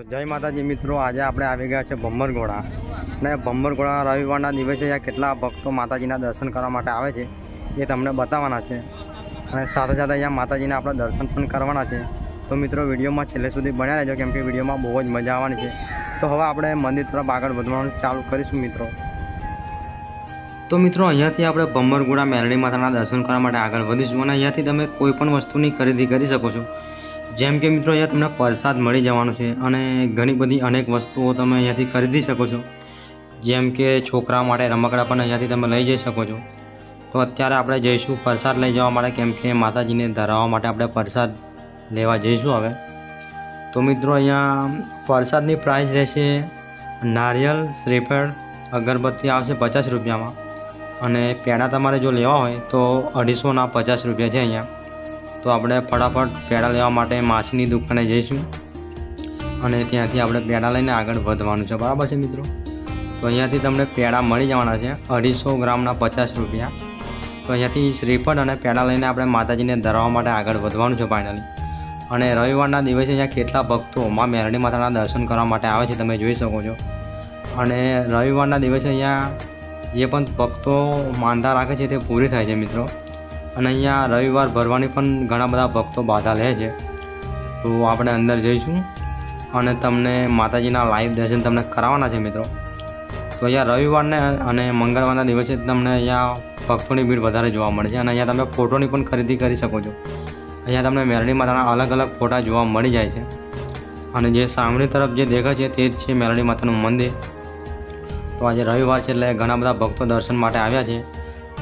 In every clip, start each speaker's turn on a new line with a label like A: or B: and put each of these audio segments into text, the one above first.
A: તો જય માતાજી મિત્રો, આજે આપણે આવી ગયા છે ભમ્મરગોળા ને ભમ્મરગોળા રવિવારના દિવસે અહીંયા કેટલા ભક્તો માતાજીના દર્શન કરવા માટે આવે છે, એ તમને બતાવવાના છે. અને સાથે સાથે અહીંયા માતાજીના આપણે દર્શન પણ કરવાના છે. તો મિત્રો, વિડીયોમાં છેલ્લે સુધી બન્યા રહેજો, કેમ કે વિડીયોમાં બહુ જ મજા આવવાની છે. તો હવે આપણે મંદિર તરફ આગળ વધવાનું ચાલુ કરીશું મિત્રો. તો મિત્રો, અહીંયાથી આપણે ભમ્મરગોળા મેરડી માતાના દર્શન કરવા માટે આગળ વધીશું. અને અહીંયાથી તમે કોઈ પણ વસ્તુની ખરીદી કરી શકો છો. જેમ કે મિત્રો અહીંયા તમને પ્રસાદ મળી જવાનો છે અને ઘણી બધી અનેક વસ્તુઓ તમે અહીંયાથી ખરીદી શકો છો. જેમ કે છોકરા માટે રમકડા પણ અહીંયાથી તમે લઈ જઈ શકો છો. તો અત્યારે આપણે જઈશું પ્રસાદ લઈ જવા માટે, કેમ કે માતાજીને ધરાવવા માટે આપણે પ્રસાદ લેવા જઈશું હવે. તો મિત્રો અહીંયા પ્રસાદની પ્રાઇસ રહેશે નારિયેલ, શ્રીફળ, અગરબત્તી આવશે પચાસ રૂપિયામાં. અને પેડા તમારે જો લેવા હોય તો અઢીસોના પચાસ રૂપિયા છે અહીંયા. તો આપણે ફટાફટ પેડા લેવા માટે માછીની દુકાને જઈશું. અને ત્યાંથી આપણે પેડા લઈને આગળ વધવાનું છે. બરાબર છે મિત્રો? તો અહીંયાથી તમને પેડા મળી જવાના છે. અઢીસો ગ્રામના પચાસ રૂપિયા. તો અહીંયાથી શ્રીફળ અને પેડા લઈને આપણે માતાજીને ધરાવવા માટે આગળ વધવાનું છે ફાઇનલી અને રવિવારના દિવસે અહીંયા કેટલા ભક્તો મા મેરડી માતાના દર્શન કરવા માટે આવે છે તમે જોઈ શકો છો. અને રવિવારના દિવસે અહીંયા જે પણ ભક્તો માંદા રાખે છે તે પૂરી થાય છે મિત્રો. અને અહીંયા રવિવાર ભરવાની પણ ઘણા બધા ભક્તો બાધા લે છે. તો આપણે અંદર જઈશું અને તમને માતાજીના લાઈવ દર્શન તમને કરાવવાના છે મિત્રો. તો અહીંયા રવિવારને અને મંગળવારના દિવસે તમને અહીંયા ભક્તોની ભીડ વધારે જોવા મળે છે અને અહીંયા તમે ફોટોની પણ ખરીદી કરી શકો છો. અહીંયા તમને મેરડી માતાના અલગ અલગ ફોટા જોવા મળી જાય છે. અને જે સામેની તરફ જે દેખાય છે તે જ છે મેરડી માતાનું મંદિર. તો આજે રવિવાર છે એટલે ઘણા બધા ભક્તો દર્શન માટે આવ્યા છે.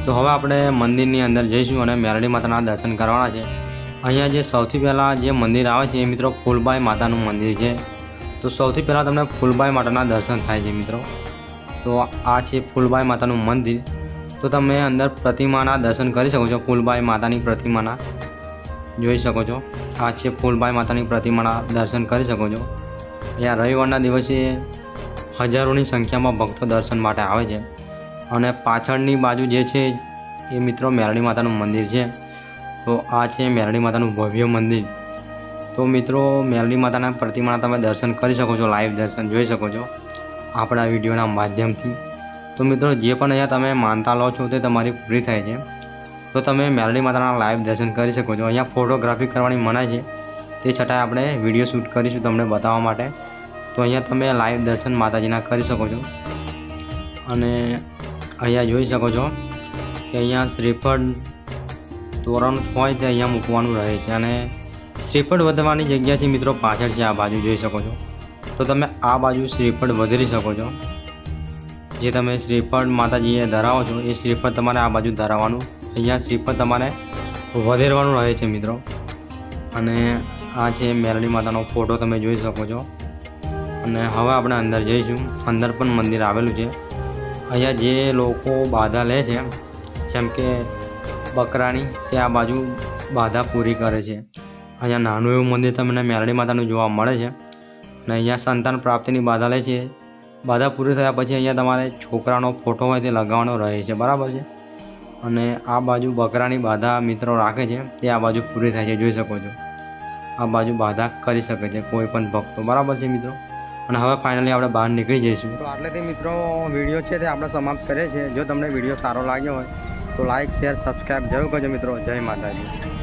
A: તો હવે આપણે મંદિરની અંદર જઈશું અને મેરડી માતાના દર્શન કરવાના છે. અહીંયા જે સૌથી પહેલાં જે મંદિર આવે છે એ મિત્રો ફૂલબાઈ માતાનું મંદિર છે. તો સૌથી પહેલાં તમને ફૂલબાઈ માતાના દર્શન થાય છે મિત્રો. તો આ છે ફૂલબાઈ માતાનું મંદિર. તો તમે અંદર પ્રતિમાના દર્શન કરી શકો છો, ફૂલબાઈ માતાની પ્રતિમાના. જોઈ શકો છો. આ છે ફૂલબાઈ માતાની પ્રતિમાના દર્શન કરી શકો છો. અહીંયા રવિવારના દિવસે હજારોની સંખ્યામાં ભક્તો દર્શન માટે આવે છે. અને પાછળની બાજુ જે છે, એ મિત્રો મેરણી માતાનું મંદિર છે. તો આ છે મેરણી માતાનું ભવ્ય મંદિર. તો મિત્રો મેરણી માતાના પ્રતિમાના તમે દર્શન કરી શકો છો, લાઈવ દર્શન જોઈ શકો છો આપણા વિડીયોના માધ્યમથી. તો મિત્રો, જે પણ અહીંયા તમે માનતા લો છો તે તમારી પૂરી થાય છે. તો તમે મેરડી માતાના લાઈવ દર્શન કરી શકો છો. અહીંયા ફોટોગ્રાફી કરવાની મનાય છે. તે છતાંય આપણે વીડિયો શૂટ કરીશું તમને બતાવવા માટે. તો અહીંયા તમે લાઈવ દર્શન માતાજીના કરી શકો છો. અને અહીંયા જોઈ શકો છો કે અહીંયા શ્રીફળ તોરણ હોય તે અહીંયા મૂકવાનું રહે છે અને શ્રીફળ વધવાની જગ્યાથી મિત્રો પાછળ છે આ બાજુ જોઈ શકો છો. તો તમે આ બાજુ શ્રીફળ વધારી શકો છો. જે તમે શ્રીફળ માતાજીએ ધરાવો છો એ શ્રીફળ તમારે આ બાજુ ધરાવવાનું. અહીંયા શ્રીફળ તમારે વધેરવાનું રહે છે મિત્રો. અને આ છે મેરડી માતાનો ફોટો તમે જોઈ શકો છો. અને હવે આપણે અંદર જઈશું. અંદર પણ મંદિર આવેલું છે. અહીંયા જે લોકો બાધા લે છે, જેમ કે બકરાની, તે આ બાજુ બાધા પૂરી કરે છે. અહીંયા નાનું એવું મંદિર તમને મેરડી માતાનું જોવા મળે છે. અને અહીંયા સંતાન પ્રાપ્તિની બાધા લે છે. બાધા પૂરી થયા પછી અહીંયા તમારે છોકરાનો ફોટો હોય તે લગાવવાનો રહે છે, બરાબર છે? અને આ બાજુ બકરાની બાધા મિત્રો રાખે છે, તે આ બાજુ પૂરી થાય છે, જોઈ શકો છો. આ બાજુ બાધા કરી શકે છે કોઈ પણ ભક્તો, બરાબર છે મિત્રો? અને હવે ફાઇનલી આપણે બહાર નીકળી જઈશું. તો આટલેથી મિત્રો વીડિયો છે તે આપણે સમાપ્ત કરીએ છીએ. જો તમને વીડિયો સારો લાગ્યો હોય તો લાઇક શેર સબસ્ક્રાઈબ જરૂર કરજો મિત્રો. જય માતાજી.